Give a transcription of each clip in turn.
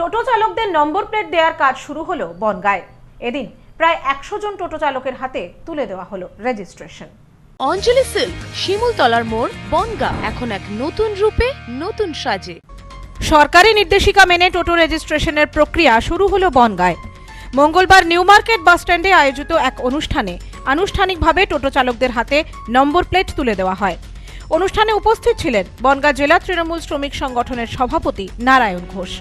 টোটো চালকদের number plate দেওয়ার কাজ শুরু হলো বনগায়। এদিন প্রায় একশো জন টোটো চালকের হাতে তুলে দেওয়া হলো রেজিস্ট্রেশন। অঞ্জলি সিল্ক শিমুলতলার মোড় বনগা এখন এক নতুন রূপে নতুন সাজে। সরকারি নির্দেশিকা মেনে টোটো রেজিস্ট্রেশনের প্রক্রিয়া শুরু হলো বনগায়। মঙ্গলবার নিউ মার্কেট বাসস্ট্যান্ডে আয়োজিত এক অনুষ্ঠানে আনুষ্ঠানিকভাবে টোটো চালকদের হাতে নম্বর প্লেট তুলে দেওয়া হয়। অনুষ্ঠানে উপস্থিত ছিলেন বনগাঁ জেলা তৃণমূল শ্রমিক সংগঠনের সভাপতি নারায়ণ ঘোষ।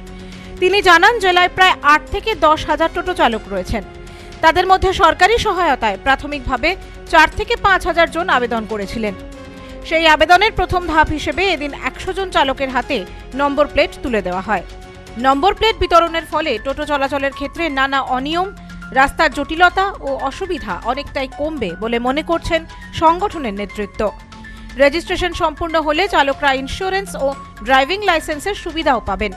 তিনি জানান, জেলায় প্রায় আট থেকে দশ হাজার টোটো চালক রয়েছেন। তাদের মধ্যে সরকারি সহায়তায় প্রাথমিকভাবে চার থেকে পাঁচ হাজার জন আবেদন করেছিলেন। সেই আবেদনের প্রথম ধাপ হিসেবে এদিন একশো জন চালকের হাতে নম্বর প্লেট তুলে দেওয়া হয়। নম্বর প্লেট বিতরণের ফলে টোটো চলাচলের ক্ষেত্রে নানা অনিয়ম, রাস্তার জটিলতা ও অসুবিধা অনেকটাই কমবে বলে মনে করছেন সংগঠনের নেতৃত্ব। রেজিস্ট্রেশন সম্পূর্ণ হলে চালকরা ইন্স্যুরেন্স ও ড্রাইভিং লাইসেন্সের সুবিধাও পাবেন।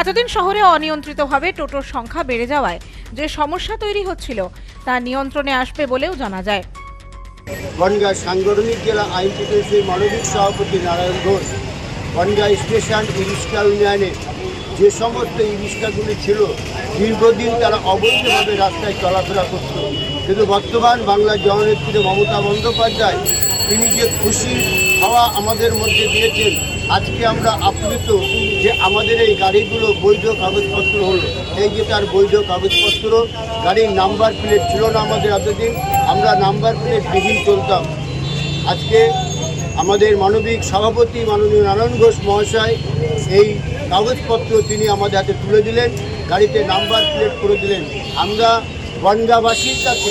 এতদিন শহরে অনিয়ন্ত্রিতভাবে টোটোর সংখ্যা বেড়ে যাওয়ায় যে সমস্যা তৈরি হচ্ছিল, তা নিয়ন্ত্রণে আসবে বলেও জানা যায়। বনগাঁ সাংগঠনিক জেলা আইন প্রতিনিধির মানবিক সভাপতি Narayan Ghosh, Bongaon station e rickshaw ইউনিয়নে যে সমস্ত ই রিক্সাগুলি ছিল, দীর্ঘদিন তারা অবৈধভাবে রাস্তায় চলাফেরা করত। কিন্তু বর্তমান বাংলার জননেত্রী মমতা বন্দ্যোপাধ্যায়, তিনি যে খুশি, হওয়া আমাদের মধ্যে দিয়েছেন আজকে আমরা আপ্লুত যে আমাদের এই গাড়িগুলো বৈধ কাগজপত্র হলো। এই যে তার বৈধ কাগজপত্র, গাড়ির নাম্বার প্লেট ছিল না আমাদের এতদিন, আমরা নাম্বার প্লেট বিহীন চলতাম। আজকে আমাদের মানবিক সভাপতি মাননীয় নারায়ণ ঘোষ মহাশয় এই কাগজপত্র তিনি আমাদের হাতে তুলে দিলেন, গাড়িতে নাম্বার প্লেট করে দিলেন। আমরা বনগাবাসীর কাছে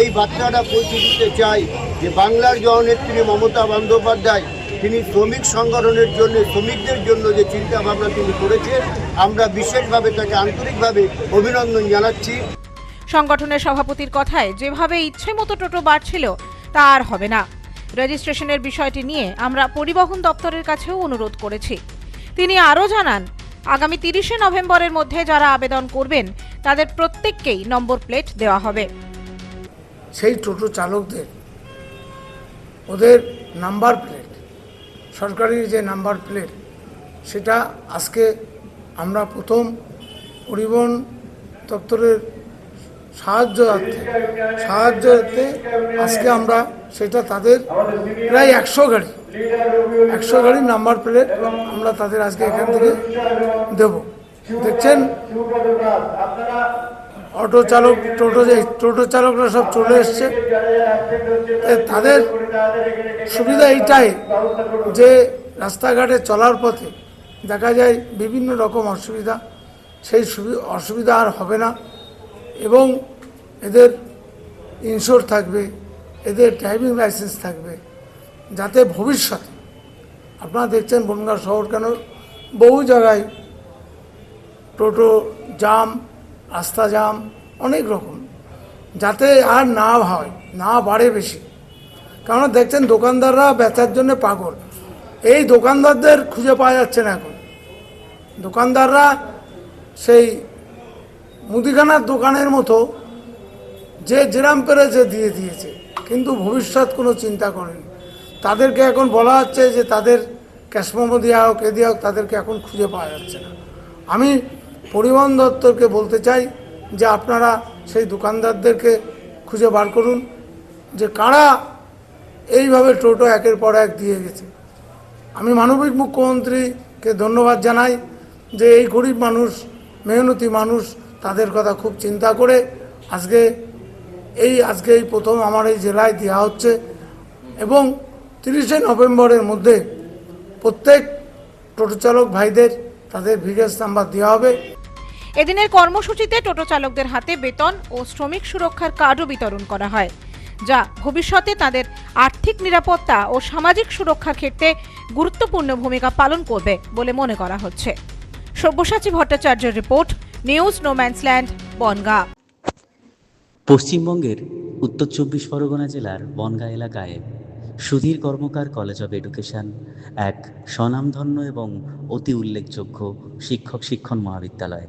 এই বার্তাটা পৌঁছে দিতে চাই যে বাংলার জননেত্রী মমতা বন্দ্যোপাধ্যায় তিনি শ্রমিক সংগঠনের জন্য শ্রমিকদের জন্য যে চিন্তা ভাবনা তিনি করেছেন আমরা বিশেষভাবে তাকে আন্তরিকভাবে অভিনন্দন জানাচ্ছি। সংগঠনের সভাপতির কথায় যেভাবে ইচ্ছে মতো টোটো বাড়ছিল তা আর হবে না। রেজিস্ট্রেশনের বিষয়টি নিয়ে আমরা পরিবহন দপ্তরের কাছেও অনুরোধ করেছি। তিনি আরও জানান আগামী তিরিশে নভেম্বরের মধ্যে যারা আবেদন করবেন তাদের প্রত্যেককেই নম্বর প্লেট দেওয়া হবে। সেই টোটো চালকদের ওদের নাম্বার প্লেট সরকারি যে নাম্বার প্লেট, সেটা আজকে আমরা প্রথম পরিবহন দপ্তরের সাহায্যার্থে সাহায্যার্থে আজকে আমরা সেটা তাদের প্রায় একশো গাড়ি, একশো গাড়ির নাম্বার প্লেট আমরা তাদের আজকে এখান থেকে দেব। দেখছেন? অটো চালক, টোটো যে, টোটো চালকরা সব চলে এসছে। তাদের সুবিধা এইটাই যে রাস্তাঘাটে চলার পথে দেখা যায় বিভিন্ন রকম অসুবিধা। সেই সুবি- অসুবিধা আর হবে না। এবং এদের ইন্স্যুর থাকবে, এদের ড্রাইভিং লাইসেন্স থাকবে, যাতে ভবিষ্যতে, আপনারা দেখছেন বনগাঁ শহর কেন, বহু জায়গায় টোটো, জাম রাস্তা জাম অনেক রকম। যাতে আর না হয়, না বাড়ে বেশি। কারণ দেখছেন, দোকানদাররা বেচার জন্য পাগল। এই দোকানদারদের খুঁজে পাওয়া যাচ্ছে না এখন। দোকানদাররা সেই মুদিখানার দোকানের মতো যে যেরাম পেরেছে দিয়ে দিয়েছে, কিন্তু ভবিষ্যৎ কোনো চিন্তা করেনি। তাদেরকে এখন বলা হচ্ছে যে তাদের ক্যাশমোমো দেওয়া হোক, এ দেওয়া হোক, তাদেরকে এখন খুঁজে পাওয়া যাচ্ছে না। আমি পরিবহন দপ্তরকে বলতে চাই যে আপনারা সেই দোকানদারদেরকে খুঁজে বার করুন যে কারা এইভাবে টোটো একের পর এক দিয়ে গেছে। আমি মানবিক মুখ্যমন্ত্রীকে ধন্যবাদ জানাই যে এই গরিব মানুষ, মেহনতি মানুষ তাদের কথা খুব চিন্তা করে আজকে এই আজকে এই প্রথম আমার এই জেলায় দেওয়া হচ্ছে এবং তিরিশে নভেম্বরের মধ্যে প্রত্যেক টোটো চালক ভাইদের তাদের ভিগেস নাম্বার দেওয়া হবে। এদিনের কর্মসূচিতে টোটো চালকদের হাতে বেতন ও শ্রমিক সুরক্ষার কার্ডও বিতরণ করা হয়, যা ভবিষ্যতে তাদের আর্থিক নিরাপত্তা ও সামাজিক সুরক্ষার ক্ষেত্রে গুরুত্বপূর্ণ ভূমিকা পালন করবে বলে মনে করা হচ্ছে। সব্যসাচী ভট্টাচার্যের রিপোর্ট, নিউজ নোম্যান্সল্যান্ড বনগাঁ। পশ্চিমবঙ্গের উত্তর চব্বিশ পরগনা জেলার বনগাঁ এলাকায় Sudhir Karmakar college of education এক স্বনামধন্য এবং অতি উল্লেখযোগ্য শিক্ষক শিক্ষণ মহাবিদ্যালয়।